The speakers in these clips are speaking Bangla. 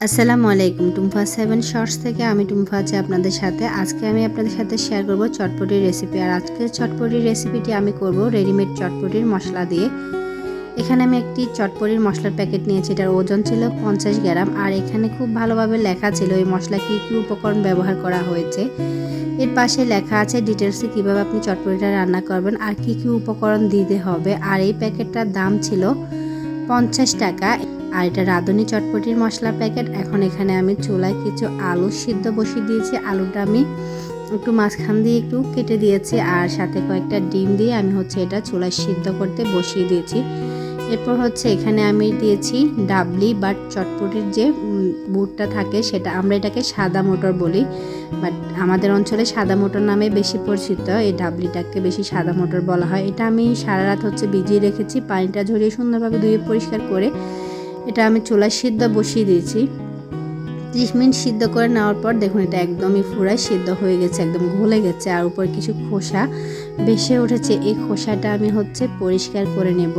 আসসালামু আলাইকুম। টুম্পা সেভেন শর্টস থেকে আমি টুম্পা আছি আপনাদের সাথে। আজকে আমি আপনাদের সাথে শেয়ার করব চটপটির রেসিপি আর আজকের চটপটির রেসিপিটি আমি করব রেডিমেড চটপটির মশলা দিয়ে। এখানে আমি একটি চটপটির মশলার প্যাকেট নিয়েছি, এটার ওজন ছিল পঞ্চাশ গ্রাম। আর এখানে খুব ভালোভাবে লেখা ছিল এই মশলা কী কী উপকরণ ব্যবহার করা হয়েছে। এর পাশে লেখা আছে ডিটেলসে কীভাবে আপনি চটপটিটা রান্না করবেন, আর কী কী উপকরণ দিতে হবে। আর এই প্যাকেটটার দাম ছিল পঞ্চাশ টাকা। আর এটা রাঁধুনি চটপটির মশলার প্যাকেট। এখন এখানে আমি চুলায় কিছু আলু সিদ্ধ বসিয়ে দিয়েছি। আলুটা আমি একটু মাঝখান দিয়ে একটু কেটে দিয়েছি আর সাথে কয়েকটা ডিম দিয়ে আমি হচ্ছে এটা চুলায় সিদ্ধ করতে বসিয়ে দিয়েছি। এরপর হচ্ছে এখানে আমি দিয়েছি ডাবলি বা চটপটির যে বুটটা থাকে সেটা, আমরা এটাকে সাদা মোটর বলি। বাট আমাদের অঞ্চলে সাদা মোটর নামে বেশি পরিচিত, এই ডাবলিটাকে বেশি সাদা মোটর বলা হয়। এটা আমি সারা রাত হচ্ছে ভিজিয়ে রেখেছি, পানিটা ঝরিয়ে সুন্দরভাবে ধুয়ে পরিষ্কার করে এটা আমি চুলায় সিদ্ধ বসিয়ে দিয়েছি। ত্রিশ মিনিট সিদ্ধ করে নেওয়ার পর দেখুন এটা একদমই ফুরায় সিদ্ধ হয়ে গেছে, একদম গলে গেছে আর উপর কিছু খোসা বেসে উঠেছে। এই খোসাটা আমি হচ্ছে পরিষ্কার করে নেব।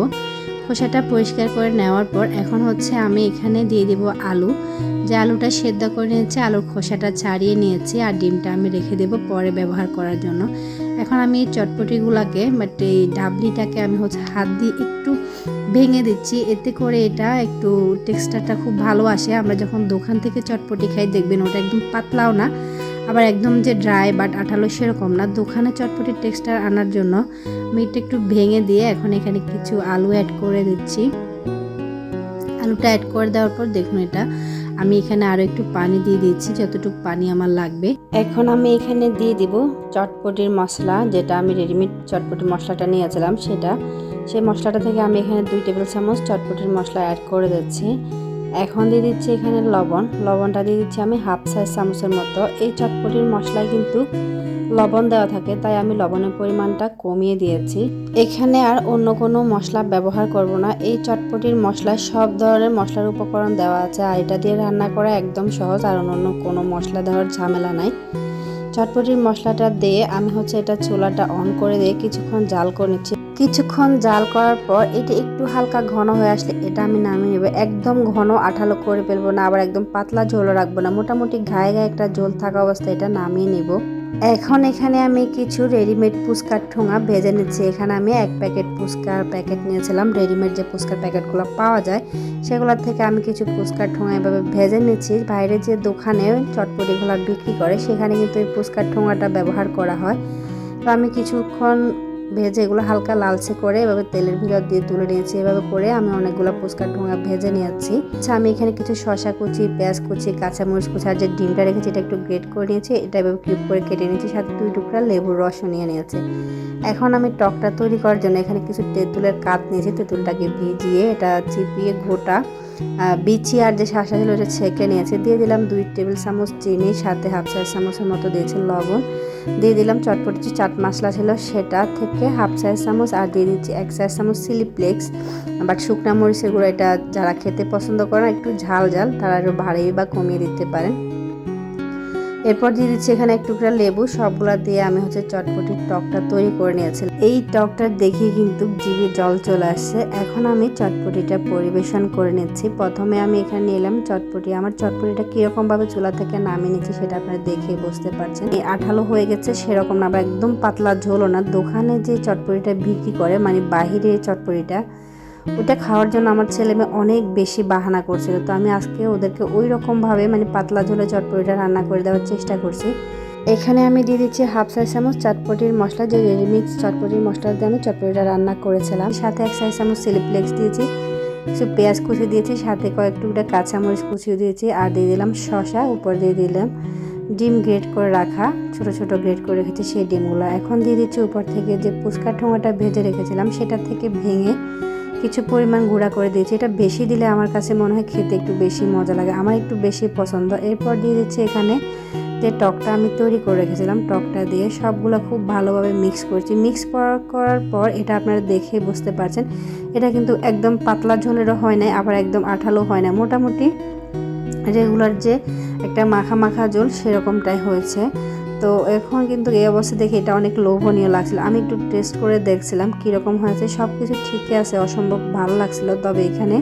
খোসাটা পরিষ্কার করে নেওয়ার পর এখন হচ্ছে আমি এখানে দিয়ে দেব আলু। যে আলুটা সেদ্ধ করে নিয়েছি, আলুর খোসাটা ছাড়িয়ে নিয়েছি আর ডিমটা আমি রেখে দেব পরে ব্যবহার করার জন্য। এখন আমি এই চটপটিগুলোকে বাট এই ডাবলিটাকে আমি হচ্ছে হাত দিয়ে একটু ভেঙে দিচ্ছি। এতে করে এটা একটু টেক্সচারটা খুব ভালো আসে। আমরা যখন দোকান থেকে চটপটি খাই, দেখবেন ওটা একদম পাতলাও না। আবার একদম যে ড্রাই বাট আঠালো সেরকম না। দোকানে চটপটির টেক্সচার আনার জন্য আমি এটা একটু ভেঙে দিয়ে এখন এখানে কিছু আলু অ্যাড করে দিচ্ছি। আলুটা অ্যাড করে দেওয়ার পর দেখুন এটা, আমি এখানে আরও একটু পানি দিয়ে দিচ্ছি, যতটুকু পানি আমার লাগবে। এখন আমি এখানে দিয়ে দিব চটপটির মশলা, যেটা আমি রেডিমেড চটপটির মশলাটা নিয়েছিলাম, সেটা। সেই মশলাটা থেকে আমি এখানে দুই টেবিল চামচ চটপটির মশলা অ্যাড করে দিচ্ছি। এখন দিয়ে দিচ্ছি এখানে লবণ। লবণটা দিয়ে দিচ্ছি আমি হাফ সাইজ চামচের মতো। এই চটপটির মশলায় কিন্তু লবণ দেওয়া থাকে, তাই আমি লবণের পরিমাণটা কমিয়ে দিয়েছি। এখানে আর অন্য কোনো মশলা ব্যবহার করব না। এই চটপটির মশলায় সব ধরনের মশলার উপকরণ দেওয়া আছে, আর এটা দিয়ে রান্না করা একদম সহজ, আর অন্য কোনো মশলা দেওয়ার ঝামেলা নাই। চটপটির মশলাটা দিয়ে আমি হচ্ছে এটা চুলাটা অন করে দিয়ে কিছুক্ষণ জাল করে নিচ্ছি। কিছুক্ষণ জাল করার পর এটা একটু হালকা ঘন হয়ে আসলে এটা আমি নামিয়ে নেব। একদম ঘন আঠালো করে ফেলব না, আবার একদম পাতলা ঝোলও রাখব না। মোটামুটি গায়ে গায়ে একটা ঝোল থাকা অবস্থায় এটা নামিয়ে নেব। এখন এখানে আমি কিছু রেডিমেড পুচকার ঠোঙা ভেজে নিচ্ছি। এখানে আমি এক প্যাকেট পুচকার প্যাকেট নিয়েছিলাম। রেডিমেড যে পুচকার প্যাকেটগুলো পাওয়া যায় সেগুলোর থেকে আমি কিছু পুচকার ঠোঙা এভাবে ভেজে নিচ্ছি। বাইরে যে দোকানে চটপটিগুলো বিক্রি করে, সেখানে কিন্তু এই পুচকার ঠোঙাটা ব্যবহার করা হয়। তো আমি কিছুক্ষণ ভেজে এগুলো হালকা লালচে করে এভাবে তেলের ভিতর দিয়ে তুলে নিয়েছি। এভাবে করে আমি অনেকগুলো পুচকার ঢোঙা ভেজে নিয়েছি। আচ্ছা আমি এখানে কিছু শশা কুচি, পেঁয়াজ কুচি, কাঁচামরিচ কুচি আর যে ডিমটা রেখেছি এটা একটু গ্রেট করে নিয়েছি। এটা এভাবে কিউব করে কেটে নিয়েছি, সাথে দুই টুকরা লেবুর রসও নিয়ে নিয়েছি। এখন আমি টকটা তৈরি করার জন্য এখানে কিছু তেঁতুলের কাত নিয়েছি। তেঁতুলটাকে ভিজিয়ে এটা চিপিয়ে গোটা বিচি আর যে শাঁসা ছিল ওটা ছেঁকে নিয়েছি। দিয়ে দিলাম দুই টেবিল চামচ চিনি, সাথে হাফ চার চামচের মতো দিয়েছে লবণ। দিয়ে দিলাম চটপটি যে চাট মশলা ছিল সেটা থেকে হাফ সাইজ চামচ আর দিয়ে দিচ্ছি এক সাইজ চামচ চিলি ফ্লেক্স। বাট শুকনা মরিচের গুঁড়ো এটা যারা খেতে পছন্দ করে একটু ঝাল ঝাল, তারা একটু ভারী বা কমিয়ে দিতে পারেন। এরপর দিয়ে দিচ্ছি এখানে এক টুকরা লেবু, সবগুলা দিয়ে আমি হচ্ছে চটপটির টকটা তৈরি করে নিয়েছিলাম। এই টকটা দেখে কিন্তু জিভে জল চলে আসছে। এখন আমি চটপটিটা পরিবেশন করে নিচ্ছি। প্রথমে আমি এখানে নিলাম চটপটি। আমার চটপটিটা কীরকমভাবে চুলা থেকে নামিয়ে নিচ্ছি সেটা আপনারা দেখে বুঝতে পারছেন। এই আঠালো হয়ে গেছে, সেরকম না আবার একদম পাতলা ঝোলও না। দোকানে যে চটপটিটা বিক্রি করে মানে বাহিরে চটপটিটা ওটা খাওয়ার জন্য আমার ছেলে মেয়ে অনেক বেশি বাহানা করছিল। তো আমি আজকে ওদেরকে ওই রকমভাবে মানে পাতলা ঝোলে চটপটিটা রান্না করে দেওয়ার চেষ্টা করছি। এখানে আমি দিয়ে দিচ্ছি হাফ সাইজ চামচ চটপটির মশলা, যে রেডিমিক্স চটপটির মশলা দিয়ে আমি চটপটিটা রান্না করেছিলাম। সাথে এক সাইজ চামচ সিলিপ্লেক্স দিয়েছি, কিছু পেঁয়াজ কুচি দিয়েছি, সাথে কয়েক টুকটা কাঁচামরিচ কুচিও দিয়েছি আর দিয়ে দিলাম শশা উপর দিয়ে দিলাম ডিম গ্রেট করে রাখা, ছোট ছোট গ্রেট করে রেখেছি সেই ডিমগুলো। এখন দিয়ে দিচ্ছি উপর থেকে যে পুচকার ঠোঙাটা ভেজে রেখেছিলাম, সেটা থেকে ভেঙে কিছু পরিমাণ গুঁড়া করে দিয়েছি। এটা বেশি দিলে আমার কাছে মনে হয় খেতে একটু বেশি মজা লাগে। আমার একটু বেশি পছন্দ। এরপর দিয়ে দিচ্ছি এখানে যে টকটা আমি তৈরি করে রেখেছিলাম, টকটা দিয়ে সবগুলো খুব ভালোভাবে মিক্স করছি। মিক্স করার পর এটা আপনারা দেখে বুঝতে পারছেন। এটা কিন্তু একদম পাতলা ঝোলেরও হয় না আবার একদম আঠালো হয় না মোটামুটি রেগুলার যে একটা মাখা মাখা ঝোল সেরকমটাই হয়েছে। তো এখন কিন্তু এই অবস্থা দেখে এটা অনেক লোভনীয় লাগছিল। আমি একটু টেস্ট করে দেখছিলাম কীরকম হয়েছে সব কিছু ঠিকই আছে, অসম্ভব ভালো লাগছিল। তবে এখানে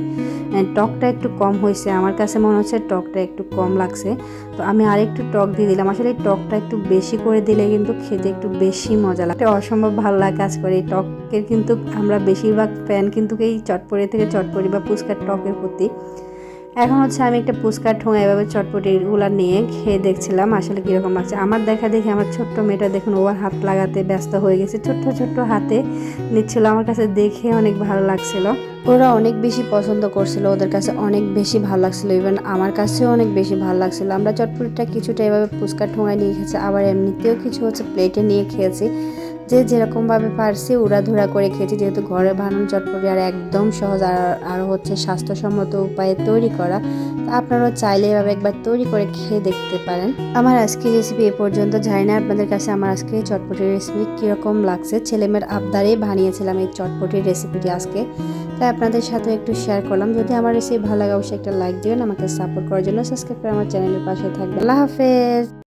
টকটা একটু কম হয়েছে। আমার কাছে মনে হচ্ছে টকটা একটু কম লাগছে। তো আমি আরেকটু টক দিয়ে দিলাম। আসলে টকটা একটু বেশি করে দিলে কিন্তু খেতে একটু বেশি মজা লাগে। অসম্ভব ভালো লাগে কাজ করে। এই টকের কিন্তু আমরা বেশিরভাগ ফ্যান কিন্তু এই চটপড়ি থেকে চটপড়ি বা পুচকার টকের প্রতি। এখন হচ্ছে আমি একটা পুচকার ঠোঙা এভাবে চটপটিগুলো নিয়ে খেয়ে দেখছিলাম, আসলে কীরকম লাগছে। আমার দেখা দেখি আমার ছোট্ট মেয়েটা দেখুন ওর হাত লাগাতে ব্যস্ত হয়ে গেছে। ছোট্ট ছোট্ট হাতে নিচ্ছিল, আমার কাছে দেখে অনেক ভালো লাগছিল। ওরা অনেক বেশি পছন্দ করছিল, ওদের কাছে অনেক বেশি ভালো লাগছিল ইভেন আমার কাছেও অনেক বেশি ভালো লাগছিল। আমরা চটপটিটা কিছুটা এভাবে পুচকার ঠোঙায় নিয়ে খেয়েছি, আবার এমনিতেও কিছু হচ্ছে প্লেটে নিয়ে খেয়েছি। যে যেরকমভাবে পারছি উড়াধুরা করে খেয়েছি, যেহেতু ঘরে বানানো চটপটি আর একদম সহজ আর আর হচ্ছে স্বাস্থ্যসম্মত উপায়ে তৈরি করা আপনারাও চাইলে এভাবে একবার তৈরি করে খেয়ে দেখতে পারেন। আমার আজকের রেসিপি এ পর্যন্ত জানি না আপনাদের কাছে আমার আজকে এই চটপটির রেসিপি কীরকম লাগছে। ছেলেমেয়ের আবদারে বানিয়েছিলাম এই চটপটির রেসিপিটি আজকে। তাই আপনাদের সাথে একটু শেয়ার করলাম। যদি আমার রেসিপি ভালো লাগে, অবশ্যই একটা লাইক দিবেন, আমাকে সাপোর্ট করার জন্য সাবস্ক্রাইব করে আমার চ্যানেলের পাশে থাকবেন। আল্লাহ হাফেজ!